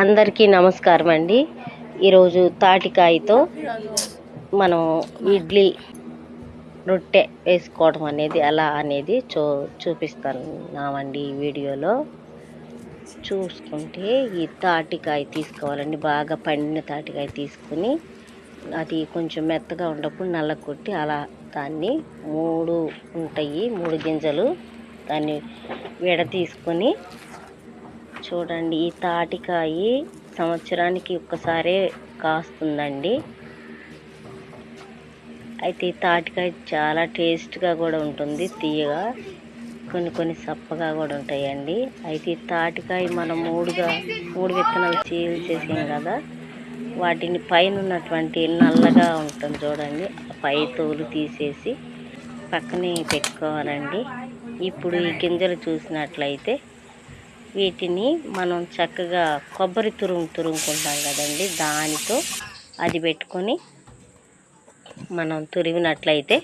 అందరికీ నమస్కారం అండి. ఈరోజు తాటికాయతో మనం ఇడ్లీ రొట్టె వేసుకోవడం అనేది ఎలా అనేది చూ చూపిస్తున్నామండి ఈ వీడియోలో. చూసుకుంటే ఈ తాటికాయ తీసుకోవాలండి. బాగా పండిన తాటికాయ తీసుకుని అది కొంచెం మెత్తగా ఉన్నప్పుడు నల్ల కొట్టి అలా దాన్ని మూడు ఉంటాయి మూడు గింజలు దాన్ని విడ తీసుకొని చూడండి ఈ తాటికాయ సంవత్సరానికి ఒక్కసారే కాస్తుందండి. అయితే ఈ తాటికాయ చాలా టేస్ట్గా కూడా ఉంటుంది తీయగా కొన్ని కొన్ని సప్పగా కూడా ఉంటాయండి. అయితే ఈ తాటికాయ మనం మూడుగా మూడు విత్తనాలు చీల్ చేసాం కదా వాటిని పైన ఉన్నటువంటి నల్లగా ఉంటుంది చూడండి ఆ పై తోలు తీసేసి పక్కనే పెట్టుకోవాలండి. ఇప్పుడు ఈ గింజలు చూసినట్లయితే వీటిని మనం చక్కగా కొబ్బరి తురుము తురుముకుంటాం కదండి దానితో అది పెట్టుకొని మనం తురిమినట్లయితే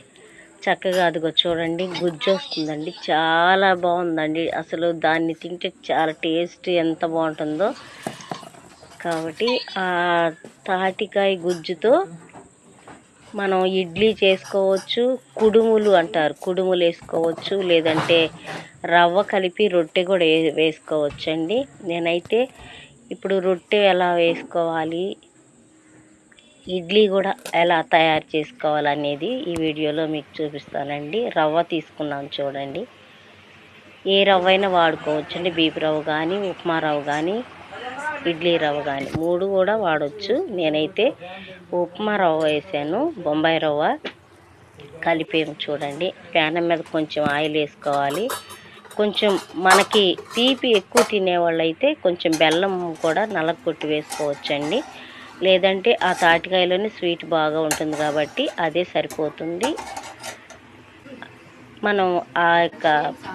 చక్కగా అదిగో చూడండి గుజ్జు వస్తుందండి చాలా బాగుందండి. అసలు దాన్ని తింటే చాలా టేస్ట్ ఎంత బాగుంటుందో. కాబట్టి ఆ తాటికాయ గుజ్జుతో మనం ఇడ్లీ చేసుకోవచ్చు కుడుములు అంటారు. కుడుములు వేసుకోవచ్చు లేదంటే రవ్వ కలిపి రొట్టె కూడా వేసుకోవచ్చు అండి నేనైతే ఇప్పుడు రొట్టె ఎలా వేసుకోవాలి ఇడ్లీ కూడా ఎలా తయారు చేసుకోవాలనేది ఈ వీడియోలో మీకు చూపిస్తానండి. రవ్వ తీసుకున్నాం చూడండి. ఏ రవ్వ అయినా వాడుకోవచ్చు అండి రవ్వ కానీ ఉప్మా రవ్వ కానీ ఇడ్లీ రవ్వ కానీ మూడు కూడా వాడచ్చు. నేనైతే ఉప్మా రవ్వ వేసాను బొంబాయి రవ్వ కలిపేము చూడండి. ప్యాన్ మీద కొంచెం ఆయిల్ వేసుకోవాలి. కొంచెం మనకి తీపి ఎక్కువ తినేవాళ్ళు అయితే కొంచెం బెల్లం కూడా నలగొట్టి వేసుకోవచ్చండి. లేదంటే ఆ తాటికాయలోనే స్వీట్ బాగా ఉంటుంది కాబట్టి అదే సరిపోతుంది. మనం ఆ యొక్క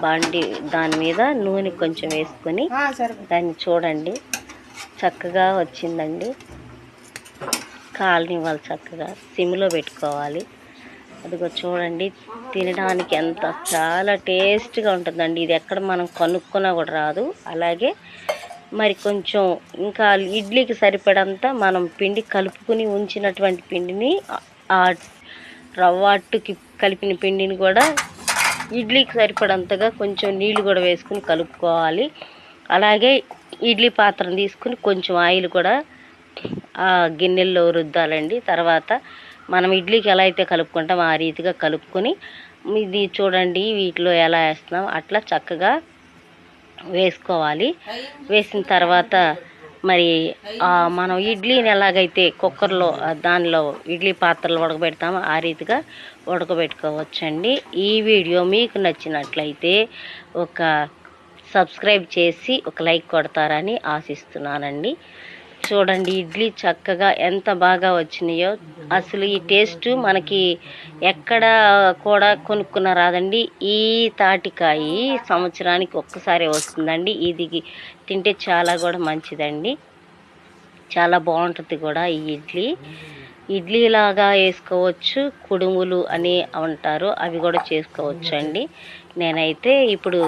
బండి దాని మీద నూనె కొంచెం వేసుకొని దాన్ని చూడండి. చక్కగా వచ్చిందండి. కాలనివ్వాలి చక్కగా సిమ్లో పెట్టుకోవాలి. అదిగో చూడండి తినడానికి ఎంత చాలా టేస్ట్గా ఉంటుందండి. ఇది ఎక్కడ మనం కనుక్కున్నా కూడా రాదు. అలాగే మరి కొంచెం ఇంకా ఇడ్లీకి సరిపడంత మనం పిండి కలుపుకుని ఉంచినటువంటి పిండిని ఆ రవ్వ అట్టుకి కలిపిన పిండిని కూడా ఇడ్లీకి సరిపడంతగా కొంచెం నీళ్ళు కూడా వేసుకుని కలుపుకోవాలి. అలాగే ఇడ్లీ పాత్రను తీసుకుని కొంచెం ఆయిల్ కూడా ఆ గిన్నెల్లో రుద్దాలండి. తర్వాత మనం ఇడ్లీకి ఎలా అయితే కలుపుకుంటాం ఆ రీతిగా కలుపుకొని ఇది చూడండి వీటిలో ఎలా వేస్తున్నాం. అట్లా చక్కగా వేసుకోవాలి. వేసిన తర్వాత మరి మనం ఇడ్లీని ఎలాగైతే కుక్కర్లో దానిలో ఇడ్లీ పాత్రలు ఉడకబెడతామో ఆ రీతిగా ఉడకబెట్టుకోవచ్చండి. ఈ వీడియో మీకు నచ్చినట్లయితే ఒక సబ్స్క్రైబ్ చేసి ఒక లైక్ కొడతారని ఆశిస్తున్నానండి. చూడండి ఇడ్లీ చక్కగా ఎంత బాగా వచ్చినాయో. అసలు ఈ టేస్ట్ మనకి ఎక్కడ కూడా కొనుక్కున్న రాదండి. ఈ తాటికాయ సంవత్సరానికి ఒక్కసారి వస్తుందండి. ఇది తింటే చాలా కూడా మంచిదండి. చాలా బాగుంటుంది కూడా ఈ ఇడ్లీ. ఇడ్లీ లాగా వేసుకోవచ్చు కుడుములు అని అంటారు. అవి కూడా చేసుకోవచ్చు అండి నేనైతే ఇప్పుడు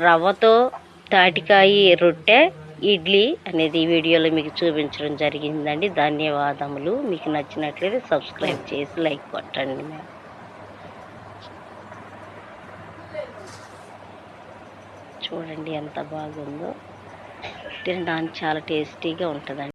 రవ్వతో తాటికాయ రొట్టె ఇడ్లీ అనేది ఈ వీడియోలో మీకు చూపించడం జరిగిందండి. ధన్యవాదములు. మీకు నచ్చినట్లయితే సబ్స్క్రైబ్ చేసి లైక్ కొట్టండి. చూడండి ఎంత బాగుందో. తినడానికి చాలా టేస్టీగా ఉంటుందండి.